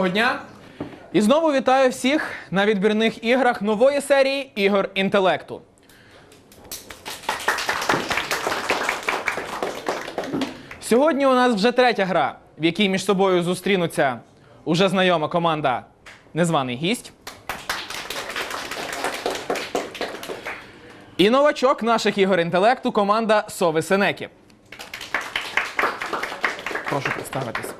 Доброго дня! І знову вітаю всіх на відбірних іграх нової серії ігор інтелекту. Сьогодні у нас вже третя гра, в якій між собою зустрінуться уже знайома команда Незваний гість. І новачок наших ігор інтелекту команда Сови Сенеки. Прошу представитися.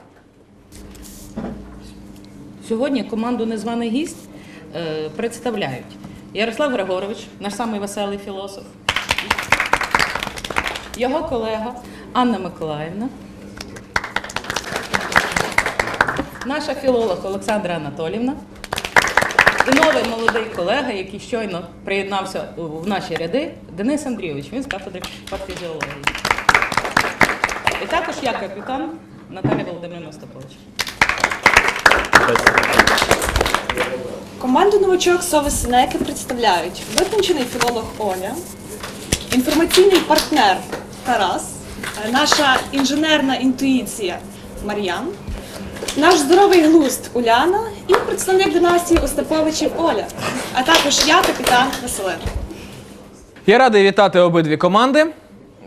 Сьогодні команду Незваний гість е, представляють Ярослав Григорович, наш самий веселий філософ, його колега Анна Миколаївна, наша філолог Олександра Анатолівна і новий молодий колега, який щойно приєднався в наші ряди, Денис Андрійович, він з кафедри фактфізіології. І також я капітан Наталя Володимирівна Остапович. Команду новачок Сови Синеки представляють витончений філолог Оля, інформаційний партнер Тарас, наша інженерна інтуїція Мар'ян, наш здоровий глузд Уляна і представник династії Остаповичів Оля, а також я, капітан Василина. Я радий вітати обидві команди.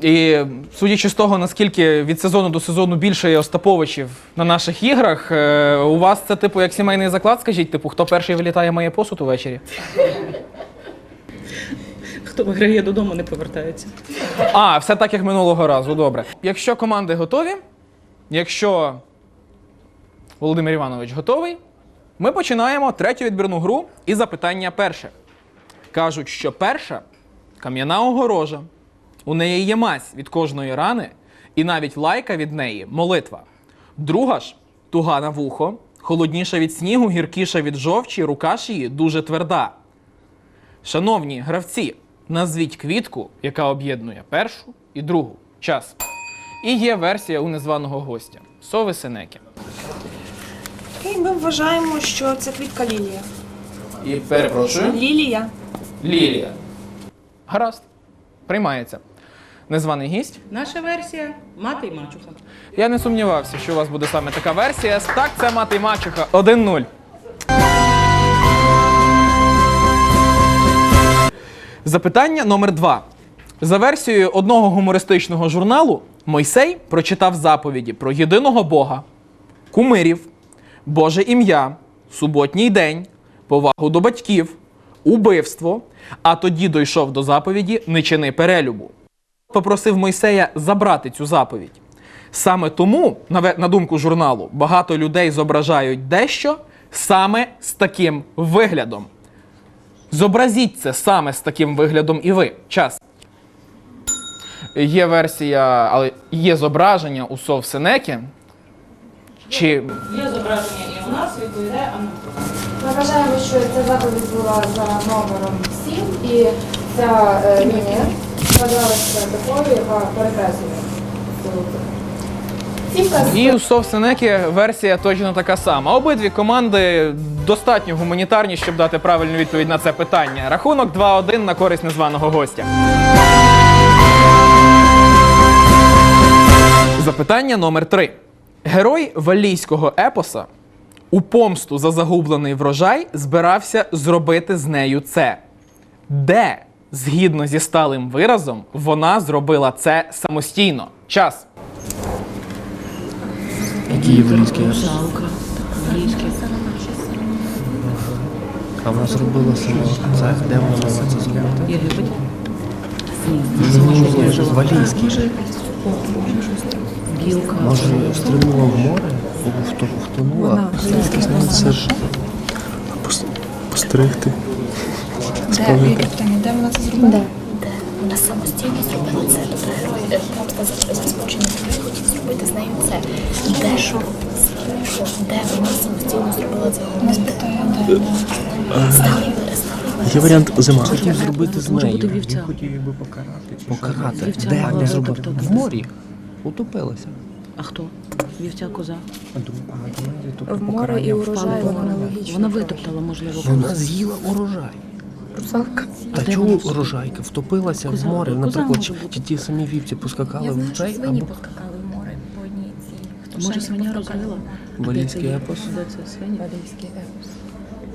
І судячи з того, наскільки від сезону до сезону більше є Остаповичів на наших іграх, е, у вас це типу як сімейний заклад, скажіть, типу, хто перший вилітає, має посуд увечері? Хто виграє додому, не повертається. А, все так, як минулого разу, добре. Якщо команди готові, якщо Володимир Іванович готовий, ми починаємо третю відбірну гру і запитання перше. Кажуть, що перша кам'яна огорожа. У неї є мазь від кожної рани, і навіть лайка від неї молитва. Друга ж туга на вухо, холодніша від снігу, гіркіша від жовчі, рука ж її дуже тверда. Шановні гравці, назвіть квітку, яка об'єднує першу і другу. Час. І є версія у незваного гостя Сови Сенеки. І ми вважаємо, що це квітка лілія. І перепрошую. Лілія. Лілія. Гаразд. Приймається. Незваний гість. Наша версія мати і мачуха. Я не сумнівався, що у вас буде саме така версія. Так, це мати й мачуха 1-0. Запитання номер два. За версією одного гумористичного журналу, Мойсей прочитав заповіді про єдиного Бога, кумирів, Боже ім'я, суботній день, повагу до батьків, убивство, а тоді дійшов до заповіді не чини перелюбу попросив Мойсея забрати цю заповідь. Саме тому, на думку журналу, багато людей зображають дещо саме з таким виглядом. Зобразіть це саме з таким виглядом і ви. Час. Є версія, але є зображення у Сов Сенеки. Чи Є зображення і у нас, відповідає Анна. Ми вважаємо, що ця заповідь була за номером 7 і ця е, лінія складалася такою, яка перекреслює І у Совсенекі версія точно така сама. Обидві команди достатньо гуманітарні, щоб дати правильну відповідь на це питання. Рахунок 2-1 на користь незваного гостя. Запитання номер 3. Герой валійського епоса у помсту за загублений врожай збирався зробити з нею це. Де, згідно зі сталим виразом, вона зробила це самостійно? Час. Який єврейський епос? А вона зробила сама це, де вона могла це зробити? Ні, Валійський. Білка. Може, стрибнула в море, вто- втонула. Ну, Це ж постригти. Де в Єгиптані? Де вона це зробила? Вона самостійно зробила це. Тобто герой е, помста за спочинок герой хотів зробити з нею це. Де що? Де вона самостійно зробила це? Не спитаю, де. Вираз, сталий. Є варіант зима. Хотів зробити з нею. Він хотів її би покарати. Покарати. Вівця Де вона зробила? В морі. Утопилася. А хто? Вівця коза. В море і урожай. Вона витоптала, можливо, Вона з'їла урожай. Русалка. Та чого вона? Втопилася в море. Наприклад, чи, чи ті самі вівці поскакали Я в знаю, ручей, свині або поскакали в море по одній цій. Хто Може, свиня розлила? Валійський епос. Валійський епос.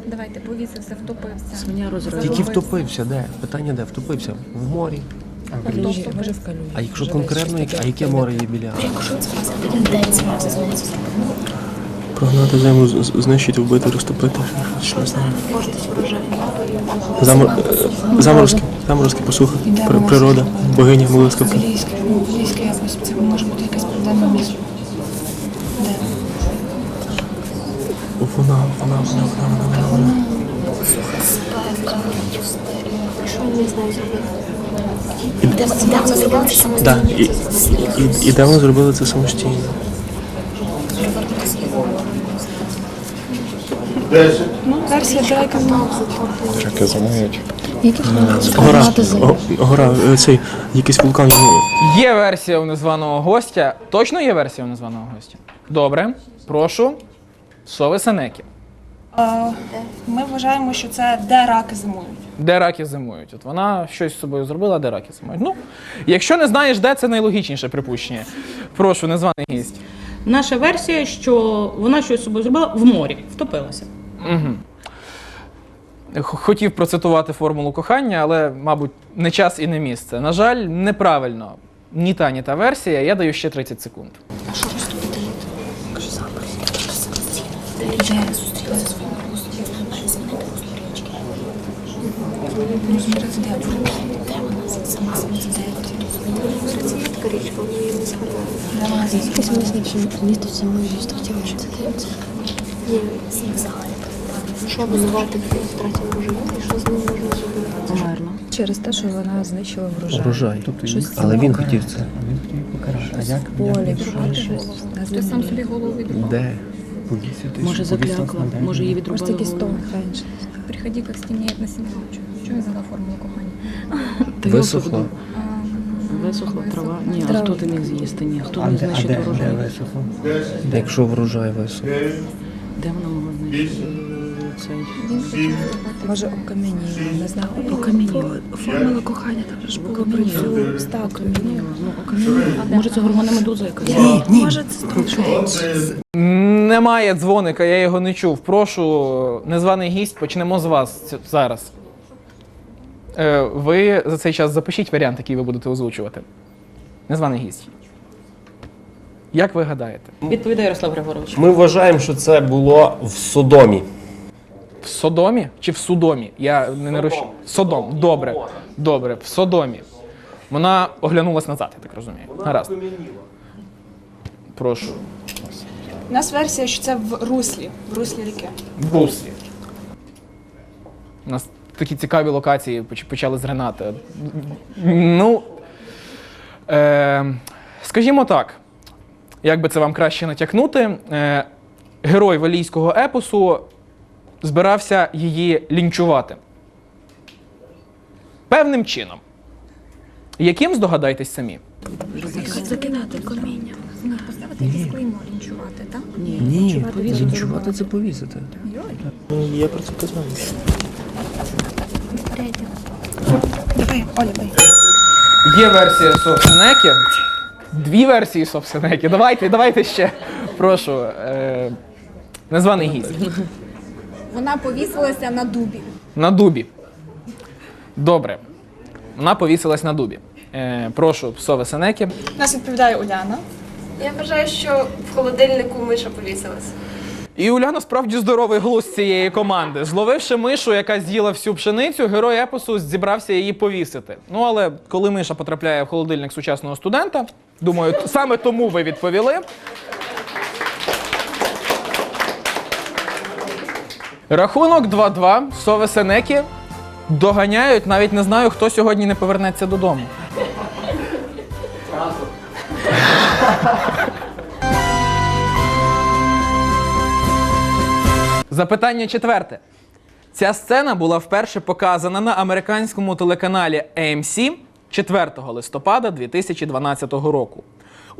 Давайте, повісився, втопився. Свиня розривала. Тільки втопився, де? Питання де? Втопився? В морі. Калюжі, може в калюжі. А якщо конкретно, яке- а яке море є біля? Якщо це день змагався з Венецію зробив. Прогнати землю, знищити, вбити, розтопити. Що не знаю. Замор... Заморозки, заморозки, посуха, природа, богиня, блискавка. Валійський епос. Це може бути якась проблема між... Вона, вона, вона, вона, вона, вона. Спека, істерія. Що не знаю зробити? Де де вона це самостійно? і, і, і де вони зробили це самостійно? Ну, версія Дрейка Чеки замиють. Гора, гора, е, цей, якийсь вулкан. Є версія у незваного гостя. Точно є версія у незваного гостя? Добре. Прошу. Сови Сенекі. Е, Ми вважаємо, що це де раки зимують. Де раки зимують? От вона щось з собою зробила, де раки зимують. Ну, якщо не знаєш, де це найлогічніше припущення. Прошу, незваний гість. Наша версія, що вона щось з собою зробила в морі, втопилася. Угу. Хотів процитувати формулу кохання, але, мабуть, не час і не місце. На жаль, неправильно. Ні та, ні та версія. Я даю ще 30 секунд. А що лід? Кажу, заморозки. Кажу. Де річка зустрілася з своїм розумом. Має змінити русло річки. Сама самостійно? Така річка, вона її не згадала. Якось мислить, що місто це може зустріти, що це дивиться. Ні, всі взагалі. Що винувати в втраті врожаю і що з ним можна зробити? Гарно. Через те, що вона знищила врожай. Врожай. Щось Але він хотів це. полі, щось. Ти сам собі голову відрубав. Де? Може заклякла, може її Просто відрубали якийсь голову. стон менше. Приходи, як стемніє на сім'ю. Чого я задав формулу кохання? Та Висохло. Висохла трава. Ні, а Трава. хто ти міг з'їсти? Ні, хто міг знищити врожай? Якщо врожай висох. Де вона могла знищити цей? Може, окам'яніла, не знаю. Окам'яніла. Формула кохання там ж було Окам'яніла. Так, окам'яніла. Ну, окам'яніла. Може, це гормонна медуза якась? Може, це. Немає дзвоника, я його не чув. Прошу, незваний гість, почнемо з вас зараз. Е, ви за цей час запишіть варіант, який ви будете озвучувати. Незваний гість. Як ви гадаєте? Відповідає Ярослав Григорович. Ми вважаємо, що це було в Содомі. В Содомі чи в Судомі? Я не, не розч... Содом. Добре. Добре, в Содомі. Вона оглянулась назад, я так розумію. Гаразд. Прошу. У нас версія, що це в руслі, в руслі ріки. В Руслі. У нас такі цікаві локації поч- почали зринати. Ну. Е, скажімо так, як би це вам краще натякнути, е, герой валійського епосу збирався її лінчувати. Певним чином. Яким здогадайтесь самі? Закидати каміння. Ні, поставити клеймо лінчувати, так? Ні. Лінчувати це повісити. Я про це казав. Давай, Оля, дай. Є версія Совсенекі. Дві версії Совсенекі. Давайте, давайте ще. Прошу. Е, незваний гість. Вона повісилася на дубі. На дубі. Добре. Вона повісилась на дубі. Е, прошу, Сове Сенекі. Нас відповідає Уляна. Я вважаю, що в холодильнику миша повісилась. І Уляна справді здоровий глузд цієї команди. Зловивши мишу, яка з'їла всю пшеницю, герой епосу зібрався її повісити. Ну але коли миша потрапляє в холодильник сучасного студента, думаю, саме тому ви відповіли. Рахунок 2-2. Сове Сенекі доганяють. Навіть не знаю, хто сьогодні не повернеться додому. Запитання четверте. Ця сцена була вперше показана на американському телеканалі AMC 4 листопада 2012 року.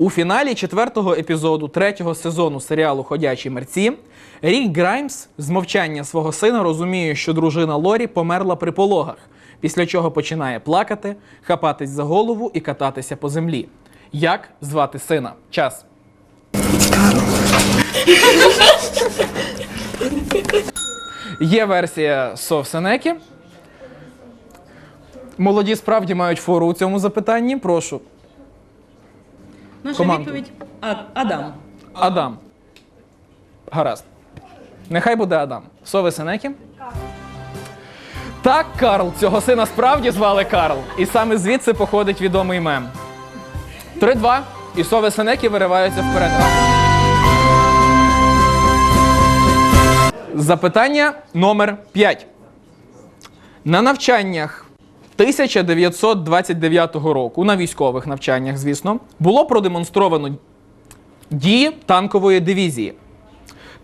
У фіналі четвертого епізоду третього сезону серіалу Ходячі мерці Рік Граймс з мовчання свого сина розуміє, що дружина Лорі померла при пологах, після чого починає плакати, хапатись за голову і кататися по землі. Як звати сина? Час. Є версія Сов Сенекі. Молоді справді мають фору у цьому запитанні. Прошу. Наша Команду. відповідь А- Адам. Адам. Гаразд. Нехай буде Адам. Сови Сенекі. Так, Карл. Цього сина справді звали Карл. І саме звідси походить відомий мем. 3-2. І сови Сенекі вириваються вперед. Запитання номер 5. На навчаннях 1929 року, на військових навчаннях, звісно, було продемонстровано дії танкової дивізії.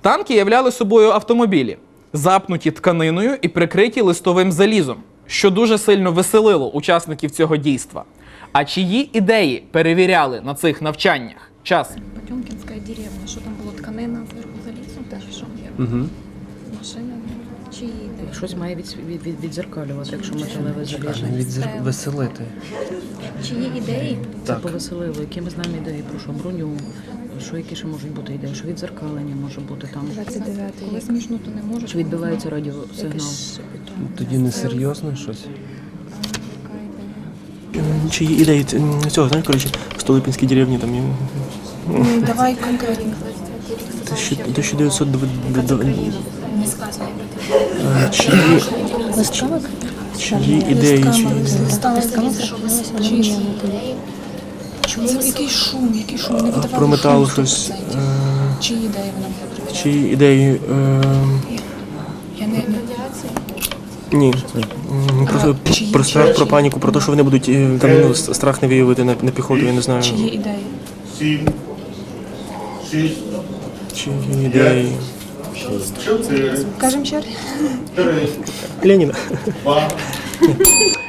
Танки являли собою автомобілі, запнуті тканиною і прикриті листовим залізом, що дуже сильно веселило учасників цього дійства. А чиї ідеї перевіряли на цих навчаннях? Час. Потьомкінська деревня, що там було тканина зверху залізу, теж що є. Угу. Щось має від, від, від, відзеркалювати, якщо металеве залізо. Від веселити. Чиї ідеї? Це Так. повеселило. Які ми знаємо ідеї про що? Броню, що які ще можуть бути ідеї, що відзеркалення може бути там. 29 Коли смішно, то не може. Що відбивається радіосигнал. Якесь питання. Тоді не серйозно щось. Чиї ідеї ц- м, цього, знаєш, коротше, в Столипінській деревні там є. Давай конкретно. 1900 Не сказано. Чиї, чиї ідеї, чиї Чому який шум, який шум? Не А, видавали про метал шум. 100%. е, Чиї ідеї вона була? Чиї ідеї. е, Я не, не Ні. Просто Чиї- про страх, чиї- про паніку, про те, що вони будуть е, там ну, страх не виявити на, на піхоту, я не знаю. чиї ідеї. Чиї ідеї. Кажемо черги. Леніна.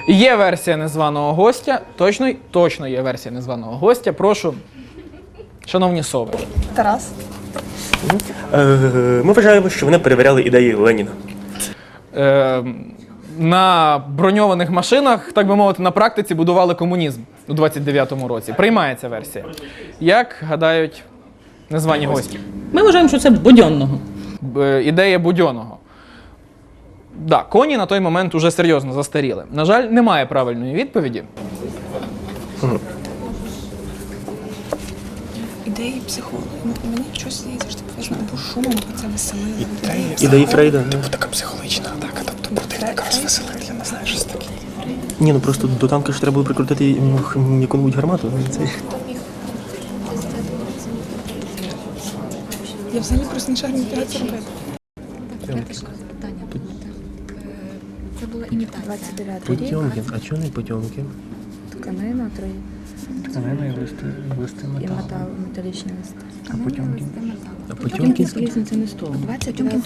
Є версія незваного гостя. Точно, точно є версія незваного гостя. Прошу, шановні сови. Тарас. Е, Ми вважаємо, що вони перевіряли ідеї Леніна. Е, на броньованих машинах, так би мовити, на практиці будували комунізм у 29-му році. Приймається версія. Як гадають незвані гості? Ми вважаємо, що це Будьонного. Е, ідея Будьоного. Да, коні на той момент уже серйозно застаріли. На жаль, немає правильної відповіді. Ідеї психолога. Мені щось здається, що пов'язано або шумом, або це веселило. Ідеї Фрейда. Така психологічна атака, тобто противник якраз веселить для нас, знаєш, щось таке. Ні, ну просто до танка ж треба було прикрутити яку-небудь гармату. Це... Я взагалі просто не шарю, як це робити. Е, Це була імітація. 29 Потьомкін, а чого не Потьомкін? Тканина, три Тканина і листи, листи і металу. метал, металічні листи. А Потьомкін? А Потьомкін? Потьомкінська лісниця не того. 29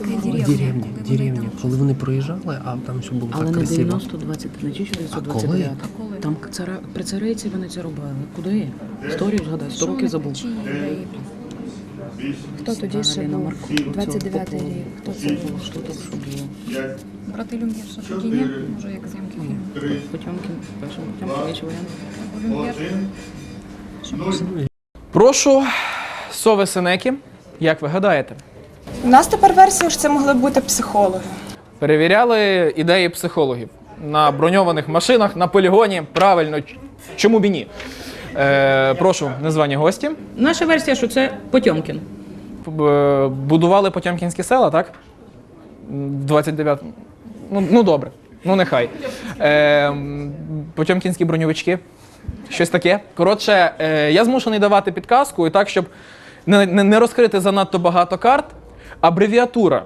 Деревня, деревня. Коли вони проїжджали, а там все було Але так не красиво. 90-20, чи А коли? 1929. Там цара, при цариці вони це робили. Куди? Історію згадай, 100 років забув. Хто тоді ще був? Марко- 29 цього рік. Хто це був? Що там, що було? Брати Люм'єр, що тоді ні? Може, як зйомки фільму. Потьомкін, перший Потьомкін, варіант. Люм'єр. Прошу, сови Сенекі, як ви гадаєте? У нас тепер версія, що це могли бути психологи. Перевіряли ідеї психологів на броньованих машинах, на полігоні. Правильно, чому б і ні? Е, прошу, незвані гості. Наша версія, що це Потьомкін. Б- Будували Потьомкінські села, так? В 29 ну, ну добре, ну нехай. Е, Потьомкінські броньовички. Щось таке. Коротше, е, я змушений давати підказку і так, щоб не, не, не розкрити занадто багато карт. Абревіатура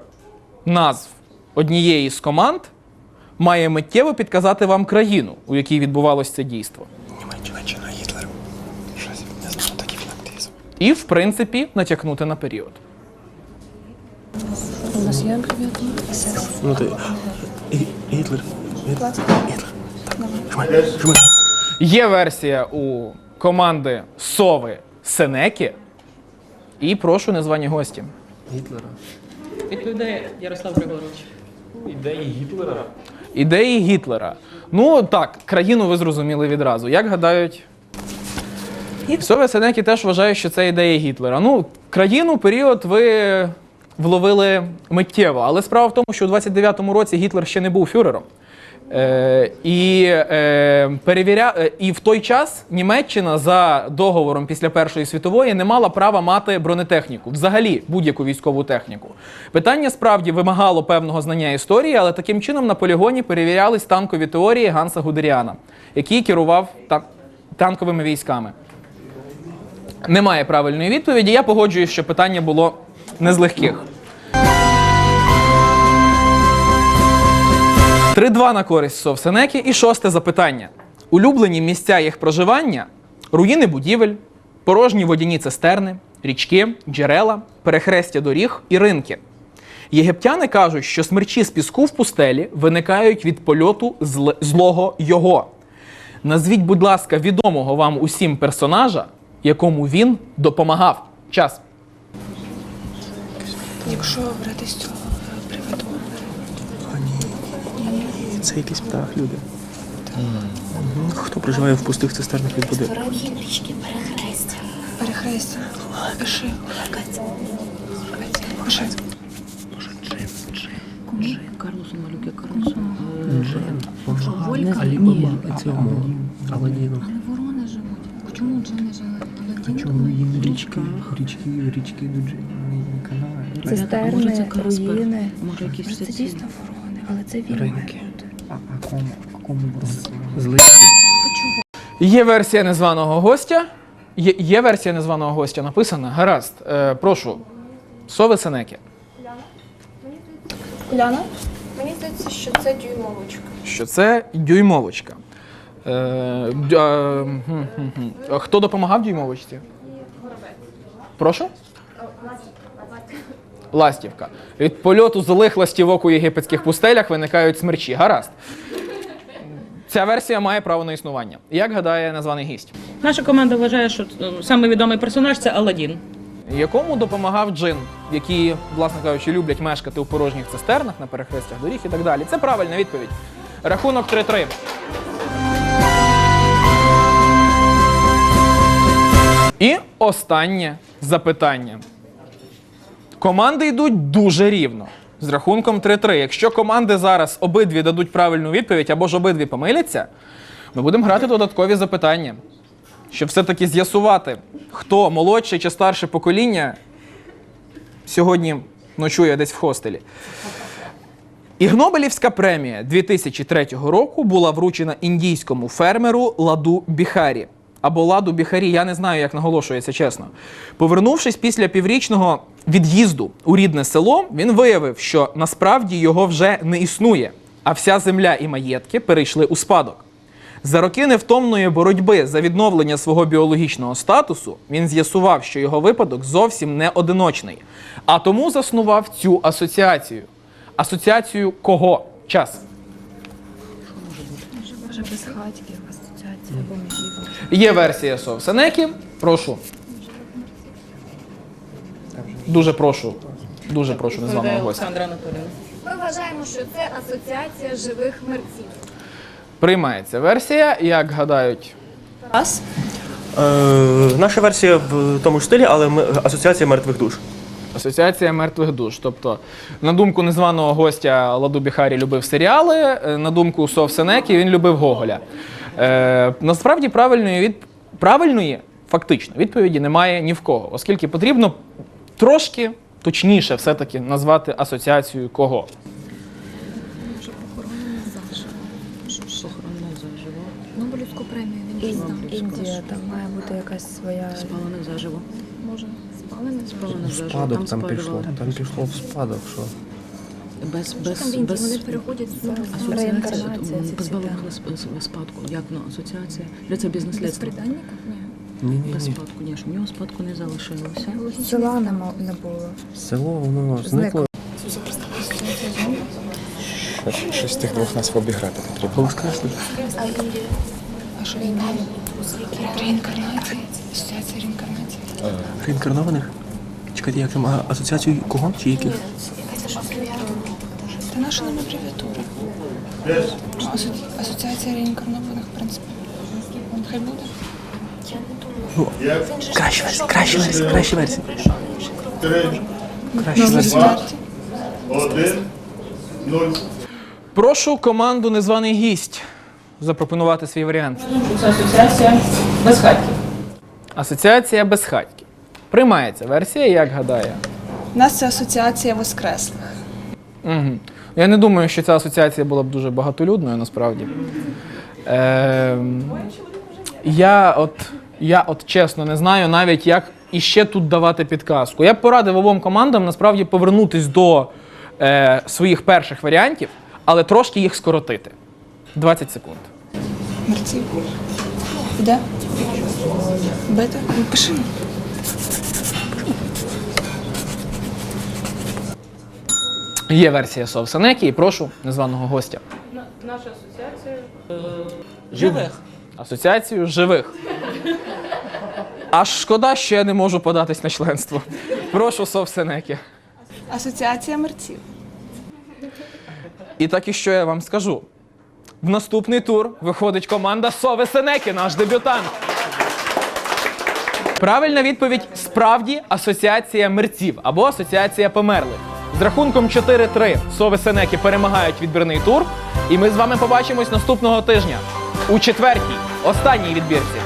назв однієї з команд має миттєво підказати вам країну, у якій відбувалося це дійство. Німеччина чи на Гітлер. Щось не знаю, такий фактизм. І, в принципі, натякнути на період. У нас є. Ну, Гітлер. Є версія у команди Сови Сенекі. І прошу незвані гості. Гітлера. Відповідає Ярослав Григорович. Ідеї Гітлера. Ну так, країну ви зрозуміли відразу. Як гадають Совєт Сенекі теж вважає, що це ідея Гітлера. Ну, країну, період ви вловили миттєво. Але справа в тому, що у 29-му році Гітлер ще не був фюрером. Е, і, е, перевіря... е, і в той час Німеччина за договором після Першої світової не мала права мати бронетехніку, взагалі будь-яку військову техніку. Питання справді вимагало певного знання історії, але таким чином на полігоні перевірялись танкові теорії Ганса Гудеріана, який керував та- танковими військами. Немає правильної відповіді. Я погоджуюсь, що питання було не з легких. 3-2 на користь Совсенекі. І шосте запитання. Улюблені місця їх проживання руїни будівель, порожні водяні цистерни, річки, джерела, перехрестя доріг і ринки. Єгиптяни кажуть, що смерчі з піску в пустелі виникають від польоту зл- злого його. Назвіть, будь ласка, відомого вам усім персонажа, якому він допомагав. Час. Якщо брати з цього приводу, А ні. Це якийсь птах, люди. Мгм. Хто проживає в пустих цистернах від води? Рогін річки перехрестя. перехрестя, пиши, пиши. Карлосон, малюки Карлосон. Волька? Ні, Цьому Аладдіну. Але ворони живуть. Чому джини жили? Аладдін Чому їм річки, річки, річки йдуть канали? Цистерни, руїни. Може якісь Це ці- дійсно ворони, але це Ринки. А, а кому? А кому Злий. Є версія незваного гостя. Є, є версія незваного гостя написана. Гаразд. Е, прошу. Сови Сенеки. Уляна? Мені здається, що це дюймовочка. Що це дюймовочка. Е, дю- а, гм, гм, гм. Хто допомагав дюймовочці? Прошу? Ластівка. Від польоту злих ластівок у єгипетських пустелях виникають смерчі. Гаразд. Ця версія має право на існування. Як гадає названий гість? Наша команда вважає, що е, самий відомий персонаж це Аладдін. якому допомагав джин, які, власне кажучи, люблять мешкати у порожніх цистернах на перехрестях доріг і так далі. Це правильна відповідь. Рахунок 3-3. І останнє запитання. Команди йдуть дуже рівно. З рахунком 3-3. Якщо команди зараз обидві дадуть правильну відповідь або ж обидві помиляться, ми будемо грати додаткові запитання щоб все-таки з'ясувати, хто молодше чи старше покоління сьогодні ночує десь в хостелі. Ігнобелівська премія 2003 року була вручена індійському фермеру Ладу Біхарі. Або Ладу Біхарі, я не знаю, як наголошується чесно. Повернувшись після піврічного від'їзду у рідне село, він виявив, що насправді його вже не існує, а вся земля і маєтки перейшли у спадок. За роки невтомної боротьби за відновлення свого біологічного статусу він з'ясував, що його випадок зовсім не одиночний, а тому заснував цю асоціацію. Асоціацію кого? Час. Може без хатьків, асоціація бомжів. Є версія Совсенекі. Прошу. Дуже прошу. Дуже прошу незваного Відповідає гостя. Ми вважаємо, що це асоціація живих мерців. Приймається версія, як гадають. Раз. Е, наша версія в тому ж стилі, але ми, асоціація мертвих душ. Асоціація мертвих душ. Тобто, на думку незваного гостя Ладу Біхарі любив серіали, е, на думку Совсенекі він любив Гоголя. Е, насправді правильної від... правильної, фактично, відповіді немає ні в кого, оскільки потрібно трошки точніше все-таки назвати асоціацією кого. Нобелівську премію він дістав. Індія, там має бути якась своя. Спалене заживо. Може, спалене Спалене заживо. Спадок там спалювали. пішло. Там пішло в спадок, що. Без, Там без, в без, вони переходять з асоціація, позбавлених спадку. Як ну, асоціація? Для це бізнес-слідство. безприданників? Ні. Ні, Без ні, ні. спадку, ні, ж в нього спадку не залишилося. Села нема- не було. Село воно зникло. Щось з тих двох нас обіграти потрібно. Воскресли. А що? Реінкарнація. Асоціація реінкарнації. Реінкарнованих? Чекайте, як там а, асоціацію кого? Чи яких? Та наша нам абревіатура. Асоці- Асоціація реінкарнованих, в принципі. Хай буде. Я не думаю. Краще версія, краще версія, краще версія. Краще версія. Прошу команду Незваний гість запропонувати свій варіант. Це асоціація безхатьків. Асоціація безхатьків. Приймається версія, як гадає. У нас це асоціація воскреслих. Угу. Я не думаю, що ця асоціація була б дуже багатолюдною насправді. Ем, я, от, я от чесно не знаю навіть, як іще тут давати підказку. Я б порадив обом командам насправді повернутись до е, своїх перших варіантів, але трошки їх скоротити. 20 секунд. Мерці. Де? Ну, Пиши. Є версія Совсенекі, і прошу незваного гостя. Наша асоціація е, живих. Асоціацію живих. Аж шкода, що я не можу податись на членство. Прошу Совсенекі. Асоціація мерців. І так і що я вам скажу. В наступний тур виходить команда Сови Сенеки, наш дебютант. Правильна відповідь справді асоціація мерців або асоціація померлих. З рахунком 4-3 Сови Сенеки перемагають відбірний тур. І ми з вами побачимось наступного тижня у четвертій, останній відбірці.